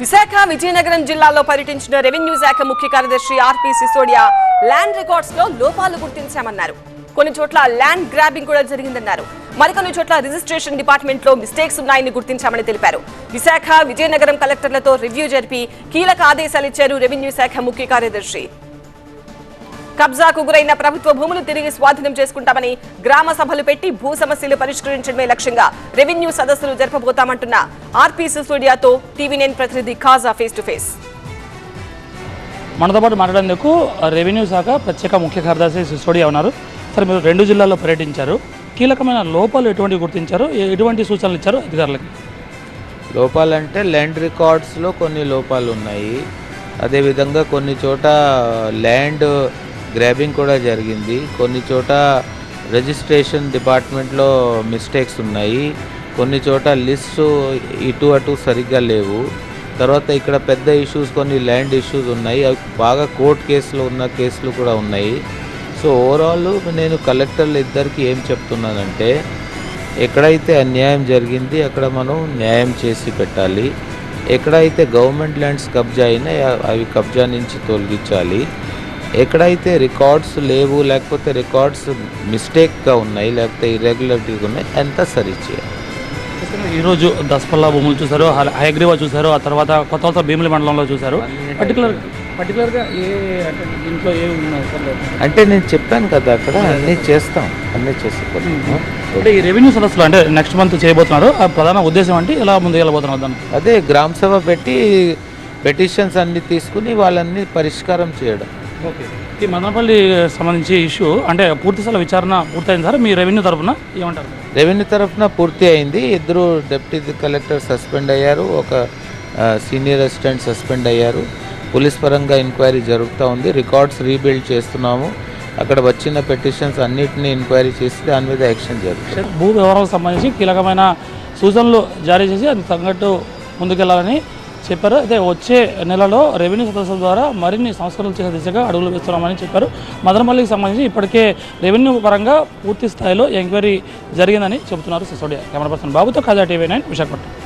విశాఖ విజయనగరం జిల్లాలో పర్యటించిన రెవెన్యూ శాఖ ముఖ్య కార్యదర్శి ఆర్పి సిసోడియా ల్యాండ్ రికార్డ్స్లో లోపాలు గుర్తించామన్నారు. కొన్ని చోట్ల ల్యాండ్ గ్రాబింగ్ కూడా జరిగిందన్నారు. మరికొన్ని చోట్ల రిజిస్ట్రేషన్ డిపార్ట్మెంట్లో మిస్టేక్స్ ఉన్నాయని గుర్తించామని తెలిపారు. విశాఖ విజయనగరం కలెక్టర్లతో రివ్యూ జరిపి కీలక ఆదేశాలు ఇచ్చారు రెవెన్యూ శాఖ ముఖ్య కార్యదర్శి. కబ్జాకు గురైన ప్రభుత్వ భూములు తిరిగి స్వాధీనం చేసుకుంటామని గ్రామ సభలు పెట్టి భూ సమస్యలు పరిష్కరించడమే లక్ష్యంగా రెవెన్యూ సదస్సులు జరపబోతామంటున్న ఆర్పీ సిసోడియాతో టీవీ నైన్ ప్రతినిధి ఖాజా ఫేస్ టు ఫేస్ మనతో పాటు మాట్లాడేందుకు రెవెన్యూ శాఖ ప్రత్యేక ముఖ్య కార్యదర్శి సిసోడియా ఉన్నారు. సార్ మీరు రెండు జిల్లాల్లో పర్యటించారు. కీలకమైన లోపాలు ఎటువంటి గుర్తించారు? ఎటువంటి సూచనలు ఇచ్చారు అధికారులకి? లోపాలంటే ల్యాండ్ రికార్డ్స్లో కొన్ని లోపాలు ఉన్నాయి అదేవిధంగా కొన్ని చోట ల్యాండ్ గ్రాబింగ్ కూడా జరిగింది. కొన్ని చోట రిజిస్ట్రేషన్ డిపార్ట్మెంట్లో మిస్టేక్స్ ఉన్నాయి. కొన్ని చోట లిస్టు ఇటు అటు సరిగ్గా లేవు. తర్వాత ఇక్కడ పెద్ద ఇష్యూస్ కొన్ని ల్యాండ్ ఇష్యూస్ ఉన్నాయి. అవి బాగా కోర్టు కేసులు ఉన్న కేసులు కూడా ఉన్నాయి. సో ఓవరాల్ నేను కలెక్టర్లు ఇద్దరికి ఏం చెప్తున్నానంటే ఎక్కడైతే అన్యాయం జరిగింది అక్కడ మనం న్యాయం చేసి పెట్టాలి. ఎక్కడైతే గవర్నమెంట్ ల్యాండ్స్ కబ్జా అయినా అవి కబ్జా నుంచి తొలగించాలి. ఎక్కడైతే రికార్డ్స్ లేవు లేకపోతే రికార్డ్స్ మిస్టేక్గా ఉన్నాయి లేకపోతే ఇర్రెగ్యులరిటీగా ఉన్నాయి అంతా సరిచేయాలి ఈరోజు దసపల్లా భూములు చూశారు హ- హయగ్రీవా చూశారు ఆ తర్వాత కొత్త కొత్త భీమిలి మండలంలో చూశారు. పర్టికులర్ పర్టికులర్గా ఏ అంటే దీంట్లో ఏ ఉన్నాయి సార్ అంటే నేను చెప్పాను కదా అక్కడ అన్నీ చేస్తాం అన్నీ చేసి అంటే ఈ రెవెన్యూ సదస్సులో అంటే నెక్స్ట్ మంత్ చేయబోతున్నారు ఆ ప్రధాన ఉద్దేశం అంటే ఎలా ముందు వెళ్ళబోతున్నారు దాన్ని అదే గ్రామ సభ పెట్టి పెటిషన్స్ అన్ని తీసుకుని వాళ్ళన్ని పరిష్కారం చేయడం. ఓకే. ఈ మదనపల్లి సంబంధించి ఇష్యూ అంటే పూర్తి స్థల విచారణ పూర్తయింది సార్. మీ రెవెన్యూ తరఫున ఏమంటారు? రెవెన్యూ తరఫున పూర్తి అయింది. ఇద్దరు డిప్యూటీ కలెక్టర్ సస్పెండ్ అయ్యారు. ఒక సీనియర్ అసిస్టెంట్ సస్పెండ్ అయ్యారు. పోలీస్ పరంగా ఎంక్వైరీ జరుగుతూ ఉంది. రికార్డ్స్ రీబిల్డ్ చేస్తున్నాము. అక్కడ వచ్చిన పెటిషన్స్ అన్నిటిని ఎంక్వైరీ చేసి దాని మీద యాక్షన్ జరుగుతుంది. భూ వ్యవహారాలకు సంబంధించి కీలకమైన సూచనలు జారీ చేసి అది తగ్గట్టు ముందుకెళ్ళాలని చెప్పారు. అయితే వచ్చే నెలలో రెవెన్యూ సదస్సుల ద్వారా మరిన్ని సంస్కరణలు చేసే దిశగా అడుగులు వేస్తున్నామని చెప్పారు. మదనపల్లికి సంబంధించి ఇప్పటికే రెవెన్యూ పరంగా పూర్తి స్థాయిలో ఎంక్వైరీ జరిగిందని చెబుతున్నారు సిసోడియా కెమెరా పర్సన్ బాబుతో కాజా టీవీ నైన్ విశాఖపట్నం.